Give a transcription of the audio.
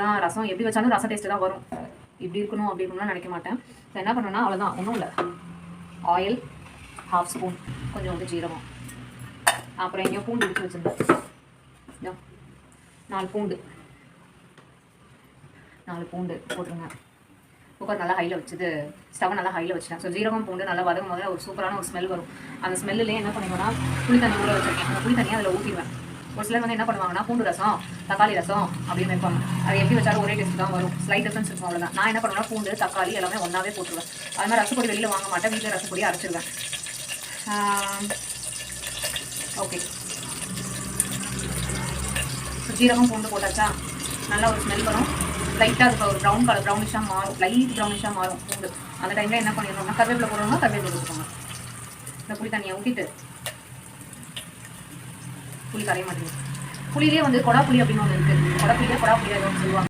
தான் ரசம் எப்படி வச்சாலும் ரசம் டேஸ்ட்டு தான் வரும். இப்படி இருக்கணும் அப்படி இருக்கணும்னு நினைக்க மாட்டேன். ஸோ என்ன பண்ணுவேன்னா அவ்வளோதான் ஒன்றும் இல்லை. ஆயில் ஹாஃப் ஸ்பூன் கொஞ்சம் வந்து ஜீரகம். அப்புறம் எங்கேயோ பூண்டு பிடிச்சி வச்சுருந்தேன். நாலு பூண்டு. நாலு பூண்டு போட்டுருங்க. குக்கர் நல்லா ஹையில் வச்சுது ஸ்டவ் நல்லா ஹையில் வச்சுட்டேன். ஸோ ஜீரகம் பூண்டு நல்லா வதங்கும் போது ஒரு சூப்பரான ஒரு ஸ்மெல் வரும். அந்த ஸ்மெல்லுலேயே என்ன பண்ணுவேன்னா புளி தண்ணி ஊற வச்சிருக்கேன். அந்த புளி தண்ணியை அதில் ஊற்றிடுவேன் ஒரு சிலர் வந்து என்ன பண்ணுவாங்கன்னா பூண்டு ரசம் தக்காளி ரசம் அப்படின்னு வைப்பாங்க. அது எப்படி வச்சாலும் ஒரே டேஸ்ட் தான் வரும். ஸ்லைட் டிஃபரன்ஸ் இருக்கும் அவ்வளோதான் நான் என்ன பண்ணுவேன்னா பூண்டு தக்காளி எல்லாமே ஒன்றாவே போட்டுருவேன். அது மாதிரி ரசப்பொடி வெளியில் வாங்க மாட்டேன். வீட்டில் ரசப்பொடி அரைச்சிருவேன். ஓகே ஜீரகம் பூண்டு போட்டாச்சா? நல்லா ஒரு ஸ்மெல் வரும். லைட்டாக அதுக்கு ஒரு ப்ரௌன் கலர் ப்ரௌனிஷாக மாறும். லைட் ப்ரௌனிஷாக மாறும் பூண்டு. அந்த டைமில் என்ன பண்ணிடணும்னா கருவேப்பிலை போடுறோம்னா கருவேப்பிலை போட்டுக்கோங்க. இந்த புளி தண்ணியை ஊற்றிட்டு புளி கரைய மாட்டேங்குது. புளியிலே வந்து கொடா புளி அப்படின்னு ஒன்று இருக்குது கொடா புளியே கொடா சொல்லுவாங்க.